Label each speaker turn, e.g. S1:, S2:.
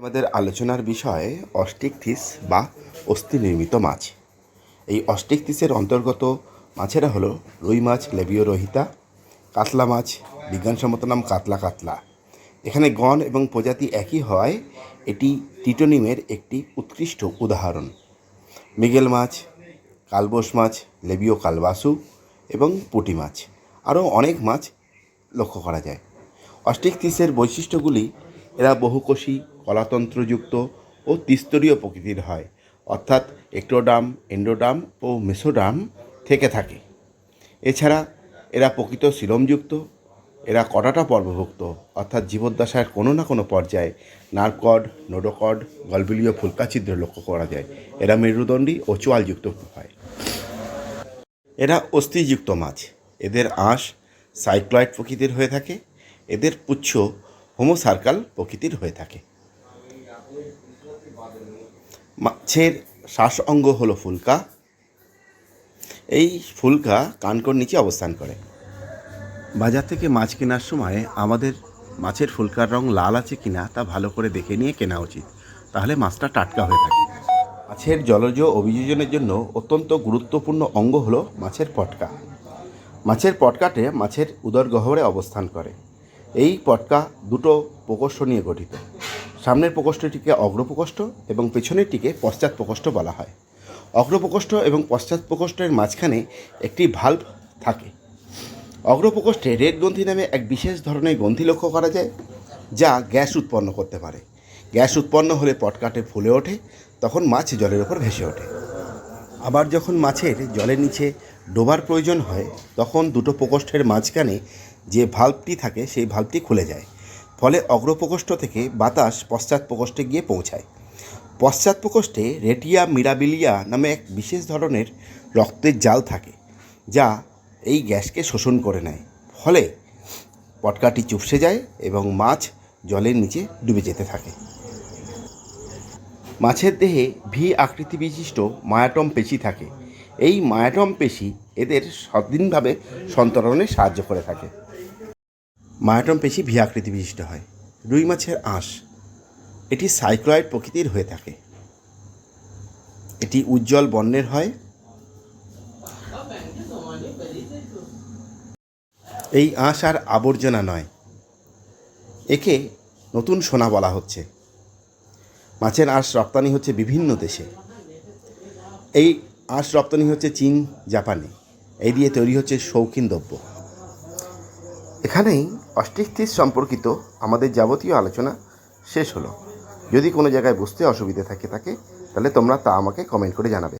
S1: আমাদের আলোচনার বিষয় অস্টিকথিস বা অস্থি নির্মিত মাছ। এই অস্টিকথিসের অন্তর্গত মাছেরা হলো রুই মাছ, লেবীয় রহিতা, কাতলা মাছ, বিজ্ঞানসম্মত নাম কাতলা কাতলা। এখানে গণ এবং প্রজাতি একই হওয়ায় এটি টিটোনিমের একটি উৎকৃষ্ট উদাহরণ। মৃগেল মাছ, কালবোস মাছ, লেবীয় কালবাসু এবং পুঁটি মাছ। আরও অনেক মাছ লক্ষ্য করা যায়। অস্টিকথিসের বৈশিষ্ট্যগুলি এরা বহুকোষী, কলাতন্ত্রযুক্ত ও ত্রিস্তরীয় প্রকৃতির হয়। অর্থাৎ একটোডাম, এন্ডোডাম ও মেসোডাম থেকে থাকে। এছাড়া এরা প্রকৃত শিলমযুক্ত এরা কটাটা পর্বভুক্ত? অর্থাৎ জীবদ্দশার কোনো না কোনো পর্যায়ে নার্কড, নোডোকড, গলবিলীয় ফুলকাছিদ্র লক্ষ্য করা যায়। এরা মেরুদণ্ডী ও চোয়ালযুক্ত হয়। এরা অস্থিযুক্ত মাছ। এদের আঁশ সাইক্লয়েড প্রকৃতির হয়ে থাকে। এদের পুচ্ছ হোমোসার্কাল প্রকৃতির হয়ে থাকে। মাছের শ্বাস অঙ্গ হলো ফুলকা। এই ফুলকা কানকর নিচে অবস্থান করে। বাজার থেকে মাছ কেনার সময় আমাদের মাছের ফুলকার রং লাল আছে কিনা তা ভালো করে দেখে নিয়ে কেনা উচিত। তাহলে মাছটা টাটকা হয়ে থাকে। মাছের জলজ অভিযোজনের জন্য অত্যন্ত গুরুত্বপূর্ণ অঙ্গ হলো মাছের পটকা। মাছের পটকাটে মাছের উদর গহ্বরে অবস্থান করে। এই পটকা দুটো প্রকোষ্ঠ নিয়ে গঠিত। সামনের প্রকোষ্ঠটিকে অগ্রপ্রকোষ্ঠ এবং পেছনেরটিকে পশ্চাৎ প্রকোষ্ঠ বলা হয়। অগ্রপ্রকোষ্ঠ এবং পশ্চাৎ প্রকোষ্ঠের মাঝখানে একটি ভাল্ব থাকে। অগ্রপ্রকোষ্ঠে রেড গ্রন্থি নামে এক বিশেষ ধরনের গ্রন্থি লক্ষ্য করা যায়, যা গ্যাস উৎপন্ন করতে পারে। গ্যাস উৎপন্ন হলে পটকাটে ফুলে ওঠে, তখন মাছ জলের ওপর ভেসে ওঠে। আবার যখন মাছের জলের নিচে ডোবার প্রয়োজন হয়, তখন দুটো প্রকোষ্ঠের মাঝখানে যে ভাল্বটি থাকে সেই ভাল্বটি খুলে যায়। ফলে অগ্রপ্রকোষ্ঠ থেকে বাতাস পশ্চাৎ প্রকোষ্ঠে গিয়ে পৌঁছায়। পশ্চাৎ প্রকোষ্ঠে রেটিয়া মিরাবিলিয়া নামে এক বিশেষ ধরনের রক্তের জাল থাকে, যা এই গ্যাসকে শোষণ করে নেয়। ফলে পটকাটি চুপসে যায় এবং মাছ জলের নিচে ডুবে যেতে থাকে। মাছের দেহে ভি আকৃতি বিশিষ্ট মায়াটম পেশি থাকে। এই মায়াটম পেশি এদের স্বাধীনভাবে সন্তরণে সাহায্য করে থাকে। মায়াটম পেশি ভি আকৃতি বিশিষ্ট হয়। রুই মাছের আঁশ। এটি সাইক্লয়েড প্রকৃতির হয়ে থাকে। এটি উজ্জ্বল বর্ণের হয়। এই আঁশ আর আবর্জনা নয়। একে নতুন সোনা বলা হচ্ছে। মাছের আঁশ রপ্তানি হচ্ছে বিভিন্ন দেশে। এই আঁশ রপ্তানি হচ্ছে চীন, জাপানে। এই দিয়ে তৈরি হচ্ছে শৌখিন দ্রব্য। এখানেই অস্টিকথিস সম্পর্কিত আমাদের যাবতীয় আলোচনা শেষ হলো। যদি কোনো জায়গায় বুঝতে অসুবিধে থাকে থাকে তাহলে তোমরা তা আমাকে কমেন্ট করে জানাবে।